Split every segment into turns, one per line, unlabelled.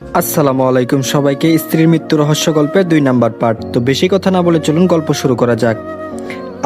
আসসালামু আলাইকুম সবাইকে, স্ত্রীর মৃত্যু রহস্য গল্পের দুই নাম্বার পার্ট। তো বেশি কথা না বলে চলুন গল্প শুরু করা যাক।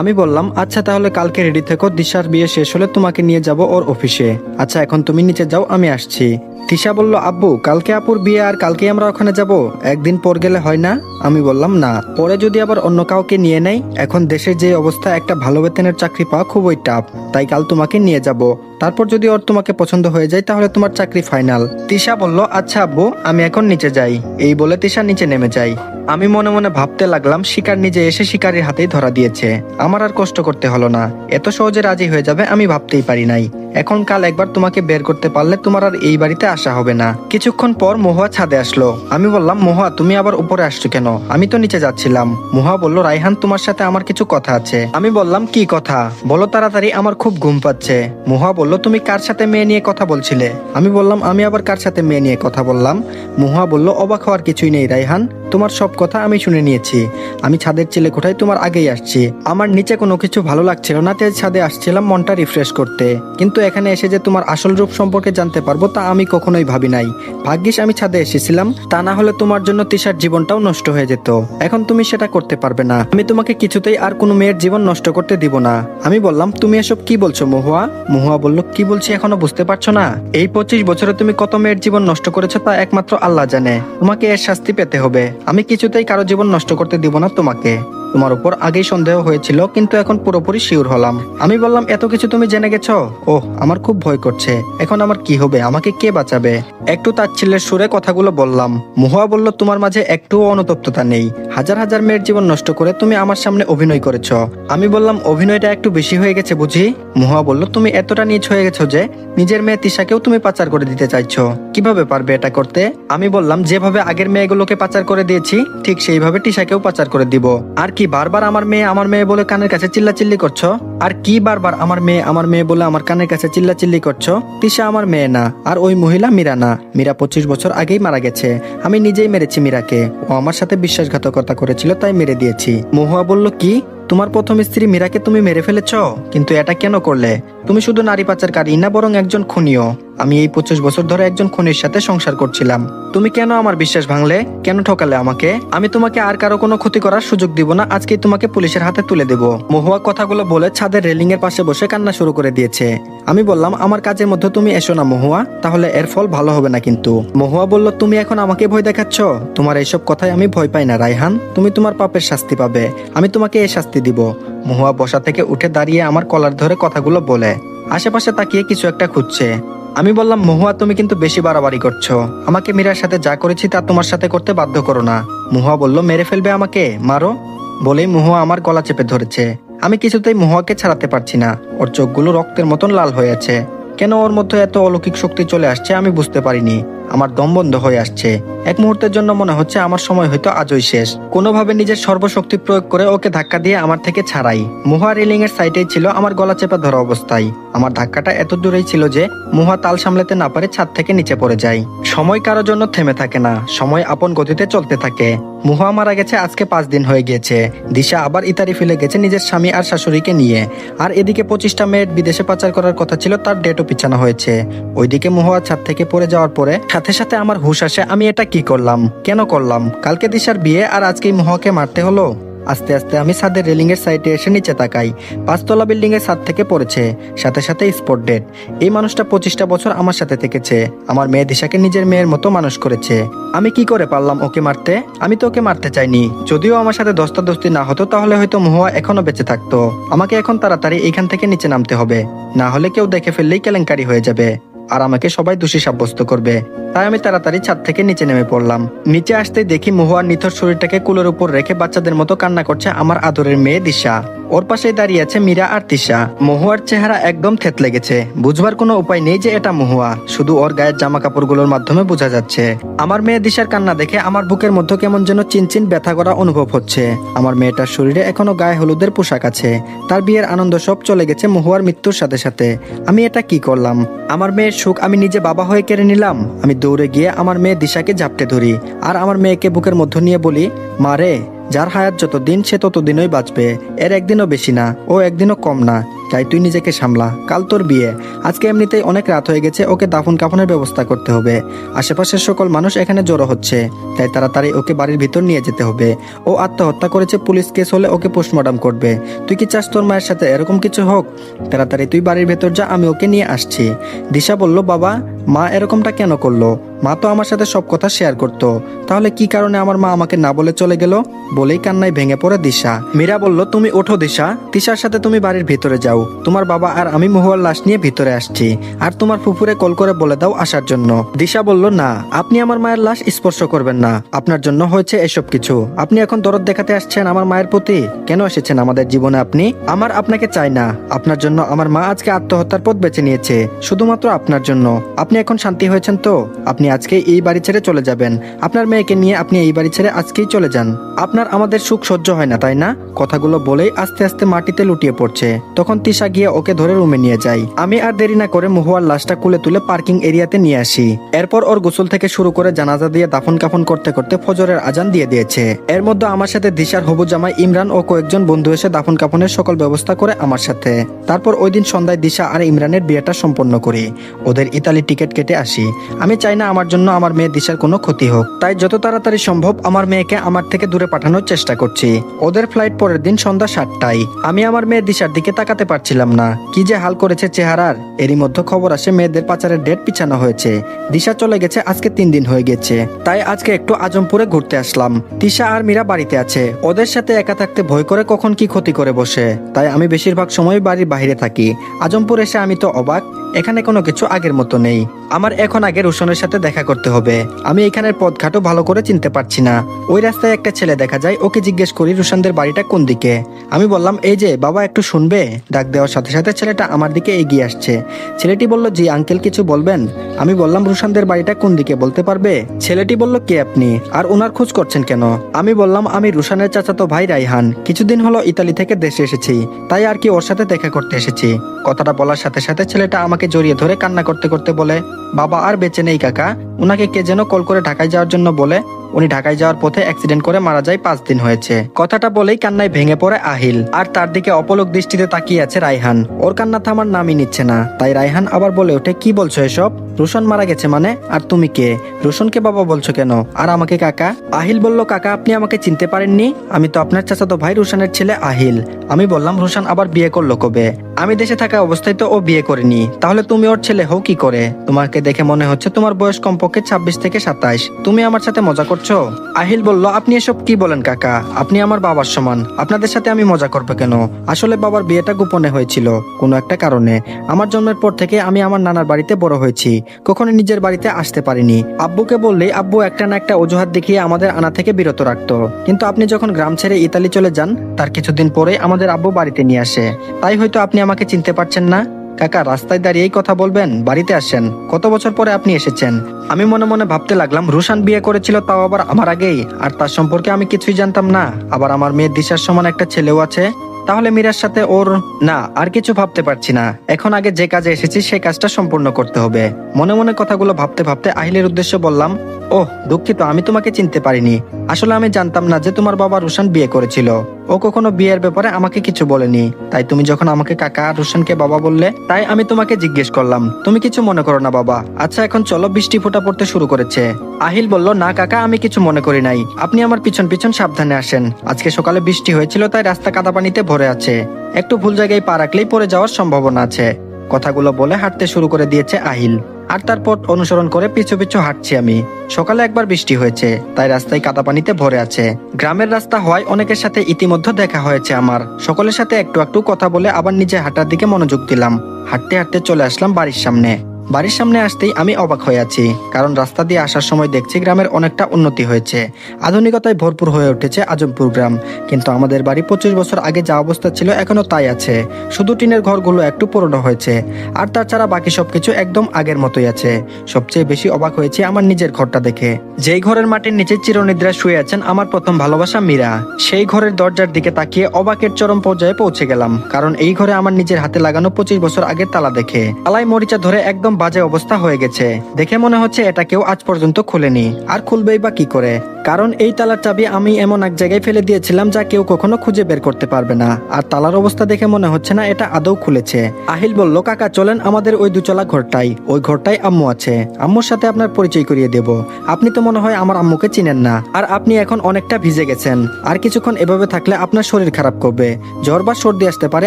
আমি বললাম আচ্ছা তাহলে কালকে রেডি থেকো, দিশার বিয়ে শেষ হলে তোমাকে নিয়ে যাব ওর অফিসে আচ্ছা এখন তুমি নিচে যাও, আমি আসছি। তিশা বলল, আব্বু, কালকে আপুর বিয়ে আর কালকে আমরা ওখানে যাব। একদিন পর গেলে হয় না? আমি বললাম, না। পরে যদি আবার অন্য কাউকে নিয়ে নেই, এখন দেশের যে অবস্থা, একটা ভালো বেতনের চাকরি পাওয়া খুবই টাফ তাই কাল তোমাকে নিয়ে যাব। তারপর যদি ওর তোমাকে পছন্দ হয়ে যায়, তাহলে তোমার চাকরি ফাইনাল তিশা বলল আচ্ছা আব্বু, আমি এখন নিচে যাই। এই বলে তিশা নিচে নেমে যাই আমি মনে মনে ভাবতে লাগলাম, শিকার নিজে এসে শিকারের হাতেই ধরা দিয়েছে। আমার আর কষ্ট করতে হলো না। এত সহজে রাজি হয়ে যাবে আমি ভাবতেই পারি নাই। এখন কাল একবার তোমাকে বের করতে পারলে তোমার আর এই বাড়িতে আসা হবে না। কিছুক্ষণ পর মহুয়া ছাদে আসলো। আমি বললাম, মহুয়া, তুমি আবার উপরে আসছো কেন? আমি তো নিচে যাচ্ছিলাম। মহুয়া বলল রাইহান তোমার সাথে আমার কিছু কথা আছে। আমি বললাম, কি কথা? বলো তাড়াতাড়ি, আমার খুব ঘুম পাচ্ছে। মহুয়া বলল, তুমি কার সাথে মেয়ে নিয়ে কথা বলছিলে? আমি বললাম, আমি আবার কার সাথে মেয়ে নিয়ে কথা বললাম? মহুয়া বলল, অবাক হওয়ার কিছুই নেই রাইহান তোমার সব কথা আমি শুনে নিয়েছি। আমি ছাদের ছেলে কোঠায় তোমার আগেই আসছি। আমার নিচে কোনো কিছু ভালো লাগছিল না, তাই ছাদে আসছিলাম মনটা রিফ্রেশ করতে। কিন্তু এখানে এসে যে তোমার আসল রূপ সম্পর্কে জানতে পারব, তা আমি কখনোই ভাবি নাই। ভাগ্যিস আমি ছাদে এসেছিলাম, তা না হলে তোমার জন্য তিশার জীবনটাও নষ্ট হয়ে যেত। এখন তুমি সেটা করতে পারবে না। আমি তোমাকে কিছুতেই আর কোনো মেয়ের জীবন নষ্ট করতে দিব না। আমি বললাম, তুমি এসব কি বলছো মহুয়া? মহুয়া বলল, কি বলছি এখনও বুঝতে পারছ না? এই পঁচিশ বছরে তুমি কত মেয়ের জীবন নষ্ট করেছ তা একমাত্র আল্লাহ জানে। তোমাকে এর শাস্তি পেতে হবে। আমি কিছুতেই কারও জীবন নষ্ট করতে দিব না তোমাকে। তোমার উপর আগেই সন্দেহ হয়েছিল, কিন্তু এখন পুরোপুরি শিওর হলাম। আমি বললাম, এত কিছু তুমি জেনে গেছো? ওহ, আমার খুব ভয় করছে। এখন আমার কি হবে? আমাকে কে বাঁচাবে? একটু তাচ্ছিল্যের সুরে কথাগুলো বললাম। মুহুয়া বলল, তোমার মাঝে একটুও অনুতপ্ততা নেই। হাজার হাজার মেয়ের জীবন নষ্ট করে তুমি আমার সামনে অভিনয় করেছ। আমি বললাম, অভিনয়টা একটু বেশি হয়ে গেছে বুঝি? মুহুয়া বলল, তুমি এতটা নিচ হয়ে গেছো যে নিজের মেয়ে তিশাকেও তুমি পাচার করে দিতে চাইছো। কীভাবে পারবে এটা করতে? আমি বললাম, যেভাবে আগের মেয়েগুলোকে পাচার করে দিয়েছি, ঠিক সেইভাবে টিশাকেও পাচার করে দিব। আর কি বারবার আমার মেয়ে আমার মেয়ে বলে কানের কাছে চিল্লাচিল্লি করছ? আর কি বারবার আমার মেয়ে আমার মেয়ে বলে আমার কানের কাছে চিল্লাচিল্লি করছ? তিশা আমার মেয়ে না, আর ওই মহিলা মীরা না। মীরা পঁচিশ বছর আগেই মারা গেছে। আমি নিজেই মেরেছি মীরাকে। ও আমার সাথে বিশ্বাসঘাতকতা করেছিল, তাই মেরে দিয়েছি। মহুয়া বলল, কি? তোমার প্রথম স্ত্রী মীরাকে তুমি মেরে ফেলেছ? কিন্তু এটা কেন করলে? তুমি শুধু নারী পাচারকারী না, বরং একজন খুনিও। আমি এই পঁচিশ বছর ধরে একজন খুনির সাথে সংসার করছিলাম। তুমি কেন আমার বিশ্বাস ভাঙলে? কেন ঠকালে আমাকে? আমি তোমাকে আর কারও কোনো ক্ষতি করার সুযোগ দিব না আজকে তোমাকে পুলিশের হাতে তুলে দেব। মহুয়া কথাগুলো বলে ছাদের রেলিং এর পাশে বসে কান্না শুরু করে দিয়েছে। আমি বললাম, আমার কাজের মধ্যে তুমি এসো না মহুয়া, তাহলে এর ফল ভালো হবে না কিন্তু। মহুয়া বলল, তুমি এখন আমাকে ভয় দেখাচ্ছ? তোমার এইসব কথায় আমি ভয় পাই না রাইহান তুমি তোমার পাপের শাস্তি পাবে। আমি তোমাকে এই শাস্তি দিব। মহুয়া বসা থেকে উঠে দাঁড়িয়ে আমার কলার ধরে কথাগুলো বলে। আশেপাশে তাকিয়ে কিছু একটা খুঁজছে। আমি বললাম, মহুয়া, তুমি কিন্তু বেশি বাড়াবাড়ি করছ। আমাকে মীরার সাথে যা করেছি তা তোমার সাথে করতে বাধ্য করো না। মহুয়া বলল, মেরে ফেলবে আমাকে? মারো? বলেই মহুয়া আমার গলা চেপে ধরেছে। আমি কিছুতেই মহুয়াকে ছাড়াতে পারছি না। ওর চোখগুলো রক্তের মতন লাল হয়ে আছে। কেন ওর মধ্যে এত অলৌকিক শক্তি চলে আসছে আমি বুঝতে পারিনি। আমার দম বন্ধ হয়ে আসছে। এক মুহূর্তের জন্য মনে হচ্ছে আমার সময় হয়তো আজই শেষ। কোনোভাবে নিজের সর্বশক্তি প্রয়োগ করে ওকে ধাক্কা দিয়ে আমার থেকে ছাড়াই। মুহা রেলিং এর সাইডেই ছিল আমার গলা চেপা ধরা অবস্থায়। আমার ধাক্কাটা এত দূরেই ছিল যে মুহা তাল সামলাতে না পারে ছাদ থেকে নিচে পড়ে যায়। সময় কারোর জন্য থেমে থাকে না, সময় আপন গতিতে চলতে থাকে। মুহা মারা গেছে আজকে পাঁচ দিন হয়ে গিয়েছে। দিশা আবার ইতারি ফেলে গেছে নিজের স্বামী আর শাশুড়িকে নিয়ে। আর এদিকে পঁচিশটা মেয়ের বিদেশে পাচার করার কথা ছিল তার ডেটও পিছানো হয়েছে। ওইদিকে মুহা ছাদ থেকে পড়ে যাওয়ার পরে সাথে সাথে আমার হুশ আসে, আমি এটা কি করলাম? কেন করলাম? কালকে দিশার বিয়ে আর আজকেই মুহাকে মারতে হলো? আস্তে আস্তে আমি ছাদের রেলিং এর সাইডে এসে নিচে তাকাই। পাঁচতলা বিল্ডিং এর ছাদ থেকে পড়েছে, সাথে সাথে স্পট ডেট এই মানুষটা পঁচিশটা বছর আমার সাথে থেকেছে। আমার মেয়ে দিশাকে নিজের মেয়ের মতো মানুষ করেছে। আমি কি করে পারলাম ওকে মারতে? আমি তো ওকে মারতে চাইনি। যদিও আমার সাথে দস্তাদস্তি না হতো, তাহলে হয়তো মহুয়া এখনও বেঁচে থাকতো। আমাকে এখন তাড়াতাড়ি এখান থেকে নিচে নামতে হবে। না হলে কেউ দেখে ফেললেই কেলেঙ্কারি হয়ে যাবে। আর আমাকে সবাই দোষী সাব্যস্ত করবে। তাই আমি তাড়াতাড়ি ছাদ থেকে নিচে নেমে পড়লাম। নিচে আসতে দেখি মহুয়ার নিথর শরীরটাকে কুলের উপর রেখে বাচ্চাদের মতো কান্না করছে আমার আদরের মেয়ে দিশা। ওর পাশেই দাঁড়িয়ে আছে মীরা আর তিশা। মহুয়ার চেহারা একদম থেত লেগেছে। বুঝবার কোনো উপায় নেই যে এটা মহুয়া। শুধু ওর গায়ের জামা কাপড়গুলোর মাধ্যমে বোঝা যাচ্ছে। আমার মেয়ে দিশার কান্না দেখে আমার বুকের মধ্যে কেমন যেন চিনচিন ব্যথা করা অনুভব হচ্ছে। আমার মেয়েটার শরীরে এখনও গায়ে হলুদের পোশাক আছে। তার বিয়ের আনন্দ সব চলে গেছে মহুয়ার মৃত্যুর সাথে সাথে। আমি এটা কি করলাম? আমার মেয়ের সুখ আমি নিজে বাবা হয়ে কেড়ে নিলাম? আমি দৌড়ে গিয়ে আমার মেয়ে দিশাকে ঝাপটে ধরি। আর আমার মেয়েকে বুকের মধ্য নিয়ে বলি মারে যার হায়াত যত দিন সে ততদিনই বাঁচবে, এর একদিনও বেশি না ও একদিনও কম না। তাই তুই নিজেকে সামলা, কাল তোর বিয়ে। আজকে এমনিতেই অনেক রাত হয়ে গেছে, ওকে দাফন কাফনের ব্যবস্থা করতে হবে। আশেপাশের সকল মানুষ এখানে জড়ো হচ্ছে, তাই তাড়াতাড়ি ওকে বাড়ির ভিতর নিয়ে যেতে হবে। ও আত্মহত্যা করেছে, পুলিশ কেস হলে ওকে পোস্টমর্টম করবে। তুই কি চাস তোর মায়ের সাথে এরকম কিছু হোক? তাড়াতাড়ি তুই বাড়ির ভেতর যা, আমি ওকে নিয়ে আসছি। দিশা বলল, বাবা, মা এরকমটা কেন করল? মা তো আমার সাথে সব কথা শেয়ার করতো। তাহলে কি কারণে আমার মা আমাকে না বলে চলে গেল? বলেই কান্নায় ভেঙে পড়ে দিশা। মীরা বলল, তুমি ওঠো দিশা। তিশার সাথে তুমি বাড়ির ভিতরে যাও। তোমার বাবা আর আমি মহুয়ার লাশ নিয়ে ভিতরে আসছি, আর তোমার ফুফুরে কল করে বলে দাও আসার জন্য। দিশা বলল, না, আপনি আমার মায়ের লাশ স্পর্শ করবেন না। আপনার জন্য হয়েছে এসব কিছু। আপনি এখন দরদ দেখাতে আসছেন আমার মায়ের প্রতি? কেন এসেছেন আমাদের জীবনে আপনি? আমার আপনাকে চাই না। আপনার জন্য আমার মা আজকে আত্মহত্যার পথ বেছে নিয়েছে, শুধুমাত্র আপনার জন্য। আপনি এখন শান্তি হয়েছেন তো? আপনি আজকে এই বাড়ি ছেড়ে চলে যাবেন। আপনার মেয়েকে নিয়ে আপনি এই বাড়ি ছেড়ে আজকেই চলে যান। আপনার আমাদের সুখ সহ্য হয় না, তাই না? কথাগুলো বলেই আস্তে আস্তে মাটিতে লুটিয়ে পড়ছে। তখন তিশা গিয়ে ওকে ধরে রুমে নিয়ে যায়। আমি আর দেরি না করে মহুয়ার লাশটা কুলে তুলে পার্কিং এরিয়াতে নিয়ে আসি। এরপর ওর গোসল থেকে শুরু করে জানাজা দিয়ে দাফন কাফন করতে করতে ফজরের আজান দিয়ে দিয়েছে। এর মধ্যে আমার সাথে দিশার হবু জামাই ইমরান ও কয়েকজন বন্ধু এসে দাফন কাফনের সকল ব্যবস্থা করে আমার সাথে। তারপর ওই দিন সন্ধ্যায় দিশা আর ইমরানের বিয়েটা সম্পন্ন করি। ওদের ইতালি টিকিট কেটে আসি। আমি চাই না আমার জন্য আমার মেয়ে দিশার কোনো ক্ষতি হোক। তাই যত তাড়াতাড়ি সম্ভব আমার মেয়েকে আমার থেকে দূরে পাঠানোর চেষ্টা করছি। ওদের ফ্লাইট পরের দিন সন্ধ্যা সাতটায়। আমি আমার মেয়ের দিশার দিকে তাকাতে পারছিলাম না। কি যে হাল করেছে চেহারার। এরই মধ্যে খবর আসে মেয়েদের পাচারের ডেট পিছানো হয়েছে। দিশা চলে গেছে আজকে তিন দিন হয়ে গেছে। তাই আজকে একটু আজমপুরে ঘুরতে আসলাম। তিশা আর মীরা বাড়িতে আছে। ওদের সাথে একা থাকতে ভয় করে কখন কি ক্ষতি করে বসে। তাই আমি বেশিরভাগ সময় বাড়ির বাইরে থাকি। আজমপুর এসে আমি তো অবাক। এখানে কোনো কিছু আগের মতো নেই। আমার এখন আগে রোশনের সাথে দেখা করতে হবে। আমি এখানের পথঘাটও ভালো করে চিনতে পারছি না। ওই রাস্তায় একটা ছেলে দেখা যায়, ওকে জিজ্ঞেস করি রোশনদের বাড়িটা কোন দিকে। আমি বললাম, এই যে, বাবা একটু শুনবে? ডাক দেওয়ার সাথে সাথে ছেলেটা আমার দিকে এগিয়ে আসছে। ছেলেটি বলল, জি আঙ্কেল, কিছু বলবেন? আমি বললাম, রোশনদের বাড়িটা কোন দিকে বলতে পারবে? ছেলেটি বলল, কে আপনি? আর ওনার খোঁজ করছেন কেন? আমি বললাম, আমি রুশানের চাচাতো ভাই রাইহান। কিছুদিন হলো ইতালি থেকে দেশে এসেছি। তাই আর কি ওর সাথে দেখা করতে এসেছি। কথাটা বলার সাথে সাথে ছেলেটা আমাকে জড়িয়ে ধরে কান্না করতে করতে বলে বাবা আর বেঁচে নেই কাকা। উনাকে কে যেন কল করে ঢাকায় যাওয়ার জন্য বলে, উনি ঢাকায় যাওয়ার পথে অ্যাক্সিডেন্ট করে মারা যায় পাঁচ দিন হয়েছে। কথাটা বলেই কান্নায় ভেঙে পড়ে আহিল। আর তার দিকে অপলক দৃষ্টিতে তাকিয়ে আছে রাইহান ওর কান্না থামার নামই নিচ্ছে না। তাই রাইহান আবার বলে ওঠে, কি বলছো এসব? রোশন মারা গেছে মানে? আর তুমি কে? রোশনকে বাবা বলছো কেন? আর আমাকে কাকা? আহিল বলল, কাকা, আপনি আমাকে চিনতে পারেননি? আমি তো আপনার চাচাতো ভাই রোশনের ছেলে আহিল। আমি বললাম, রোশন আবার বিয়ে করল কবে? আমি দেশে থাকা অবস্থায় তো ও বিয়ে করেনি। তাহলে তুমি ওর ছেলে হও কি করে? তোমাকে দেখে মনে হচ্ছে তোমার বয়স কমপক্ষে ছাব্বিশ থেকে সাতাইশ। তুমি আমার সাথে মজা করছ? আহিল বলল, আপনি এসব কি বলেন কাকা? আপনি আমার বাবার সমান। আপনাদের সাথে আমি মজা করব কেন? আসলে বাবার বিয়েটা গোপনে হয়েছিল, কোনো একটা কারণে। আমার জন্মের পর থেকে আমি আমার নানার বাড়িতে বড় হয়েছি। কখনো নিজের বাড়িতে আসতে পারিনি। আব্বুকে বললেই আব্বু একটা না একটা অজুহাত দেখিয়ে আমাদের আনা থেকে বিরত রাখতো। কিন্তু আপনি যখন গ্রাম ছেড়ে ইতালি চলে যান, তার কিছুদিন পরে আমাদের আব্বু বাড়িতে নিয়ে আসে। তাই হয়তো আপনি আমাকে চিনতে পারছেন না। কাকা, রাস্তায় দাঁড়িয়েই কথা বলবেন? বাড়িতে আসেন। কত বছর পরে আপনি এসেছেন? আমি মনে মনে ভাবতে লাগলাম, রুশান বিয়ে করেছিল, তাও আবার আমার আগেই। আর তার সম্পর্কে আমি কিছুই জানতাম না। আবার আমার মেয়ের দিশার সমান একটা ছেলেও আছে। তাহলে মীরার সাথে ওর না, আর কিছু ভাবতে পারছি না। এখন আগে যে কাজে এসেছি, সেই কাজটা সম্পূর্ণ করতে হবে। মনে মনে কথাগুলো ভাবতে ভাবতে আহিলের উদ্দেশ্যে বললাম, ওহ, দুঃখিত, আমি তোমাকে চিনতে পারিনি। আসলে আমি জানতাম না যে তোমার বাবা রুশান বিয়ে করেছিল। ও কখনো বিয়ের ব্যাপারে আমাকে কিছু বলেনি। তাই তুমি যখন আমাকে কাকা আর রুশানকে বাবা বললে, তাই আমি তোমাকে জিজ্ঞেস করলাম। তুমি কিছু মনে করো না বাবা। আচ্ছা এখন চলো বৃষ্টি ফোটা পড়তে শুরু করেছে। আহিল বলল, না কাকা, আমি কিছু মনে করি নাই। আপনি আমার পিছন পিছন সাবধানে আসেন। আজকে সকালে বৃষ্টি হয়েছিল, তাই রাস্তা কাদা পানিতে ভরে আছে। একটু ভুল জায়গায় পা রাখলেই পড়ে যাওয়ার সম্ভাবনা আছে। কথাগুলো বলে হাঁটতে শুরু করে দিয়েছে আহিল। আর তার পথ অনুসরণ করে পিছু পিছু হাঁটছি আমি। সকালে একবার বৃষ্টি হয়েছে, তাই রাস্তায় কাদা পানিতে ভরে আছে। গ্রামের রাস্তা হওয়ায় অনেকের সাথে ইতিমধ্যে দেখা হয়েছে আমার। সকলের সাথে একটু একটু কথা বলে আবার নিজে হাঁটার দিকে মনোযোগ দিলাম। হাঁটতে হাঁটতে চলে আসলাম বাড়ির সামনে। বাড়ির সামনে আসতেই আমি অবাক হয়ে আছি, কারণ রাস্তা দিয়ে আসার সময় দেখছি গ্রামের অনেকটা উন্নতি হয়েছে। আধুনিকতায় ভরপুর হয়ে উঠেছে আজমপুর গ্রাম, কিন্তু আমাদের বাড়ি পঁচিশ বছর আগে যা অবস্থা ছিল এখনও তাই আছে। শুধু টিনের ঘরগুলো একটু পুরনো হয়েছে, আর তাছাড়া বাকি সবকিছু একদম আগের মতোই আছে। সবচেয়ে বেশি অবাক হয়েছে আমার নিজের ঘরটা দেখে। যেই ঘরের মাটির নিচে চিরনিদ্রা শুয়ে আছেন আমার প্রথম ভালোবাসা মীরা। সেই ঘরের দরজার দিকে তাকিয়ে অবাকের চরম পর্যায়ে পৌঁছে গেলাম, কারণ এই ঘরে আমার নিজের হাতে লাগানো পঁচিশ বছর আগের তালা দেখে। তালাই মরিচা ধরে একদম বাজে অবস্থা হয়ে গেছে। দেখে মনে হচ্ছে এটা কেউ আজ পর্যন্ত খুলেনি। আর খুলবেই বা কি করে? কারণ এই তালার চাবি আমি এমন এক জায়গায় ফেলে দিয়েছিলাম যা কেউ কখনো খুঁজে বের করতে পারবে না। আর তালার অবস্থা দেখে মনে হচ্ছে না এটা আদৌ খুলেছে। আহিল বলল, কাকা, চলেন আমাদের ওই দুচলা ঘরটাই ওই ঘরটাই আম্মু আছে। আম্মুর সাথে আপনার পরিচয় করিয়ে দেব। আপনি তো মনে হয় আমার আম্মুকে চিনেন না। আর আপনি এখন অনেকটা ভিজে গেছেন। আর কিছুক্ষণ এভাবে থাকলে আপনার শরীর খারাপ করবে। জ্বর বা সর্দি আসতে পারে,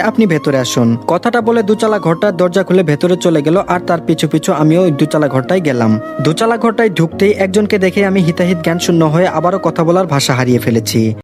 আপনি ভেতরে আসুন। কথাটা বলে দুচালা ঘরটার দরজা খুলে ভেতরে চলে গেল আর তার পিছু পিছু আমিও দুচালা ঘরটায় গেলাম। দুচালা ঘরটায় ঢুকতেই একজনকে দেখে আমি হিতাহিত জ্ঞান শূন্য হয়ে আবারও কথা বলার ভাষা হারিয়ে ফেলেছি।